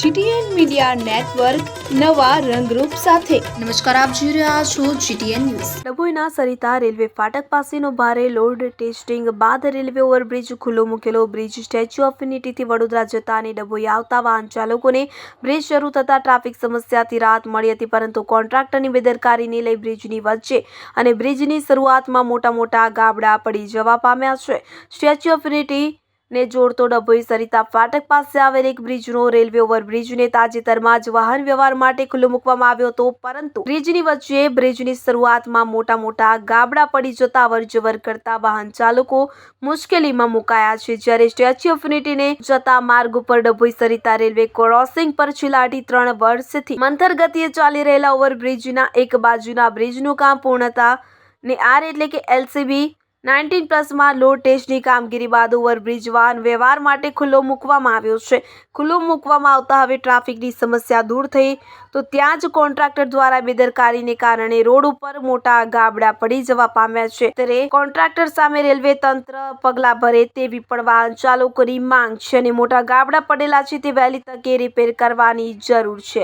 GTN media network નવા રંગરૂપ સાથે. નમસ્કાર આપ જોઈ રહ્યા છો જીટીએન ન્યૂઝ. ડભોઈના સરિતા રેલવે ફાટક પાસેનો ભારે લોડ ટેસ્ટિંગ બાદ રેલવે ઓવરબ્રિજ ખુલ્લો મૂકેલો. બ્રિજ સ્ટેચ્યુ ઓફ યુનિટીથી વડોદરા જતા અને ડભોઈ આવતા વાહન ચાલકોને બ્રિજ શરૂ થતાં ટ્રાફિક સમસ્યાથી રાહત મળી હતી પરંતુ કોન્ટ્રાક્ટરની બેદરકારીને લઈ બ્રિજની વચ્ચે અને બ્રિજની શરૂઆતમાં મોટા મોટા ગાબડા પડી જવા પામ્યા છે. સ્ટેચ્યુ ઓફ યુનિટી ને જોડતો ડભોઈ સરિતા ફાટક પાસે આવેલ એક બ્રિજનો રેલવે ઓવરબ્રિજને તાજેતરમાં જ વાહન વ્યવહાર માટે ખુલ્લો મૂકવામાં આવ્યો હતો, પરંતુ બ્રિજની વચ્ચે બ્રિજની શરૂઆતમાં મોટા મોટા ગાબડા પડી જતા અવરજવર કરતા વાહન ચાલકો મુશ્કેલીમાં મુકાયા છે. જ્યારે સ્ટેચ્યુ ઓફ યુનિટીને જતા માર્ગ ઉપર ડભોઈ સરિતા રેલવે ક્રોસિંગ પર છેલ્લા અઢી ત્રણ વર્ષથી મંથર ગતિએ ચાલી રહેલા ઓવરબ્રિજના એક બાજુના બ્રિજનું કામ પૂર્ણતા ને આર એટલે કે એલસીબી નાઇન્ટીન પ્લસમાં લોડ ટેસ્ટની કામગીરી બાદ ઓવરબ્રિજ વાહન વ્યવહાર માટે ખુલ્લો મૂકવામાં આવ્યો છે. ખુલ્લો મૂકવામાં આવતા હવે ટ્રાફિકની સમસ્યા દૂર થઈ તો ત્યાં જ કોન્ટ્રાક્ટર દ્વારા બેદરકારીને કારણે રોડ ઉપર મોટા ગાબડા પડી જવા પામ્યા છે. ત્યારે કોન્ટ્રાક્ટર સામે રેલવે તંત્ર પગલાં ભરે તેવી પણ વાહન ચાલકોની માંગ છે અને મોટા ગાબડા પડેલા છે તે વહેલી તકે રિપેર કરવાની જરૂર છે.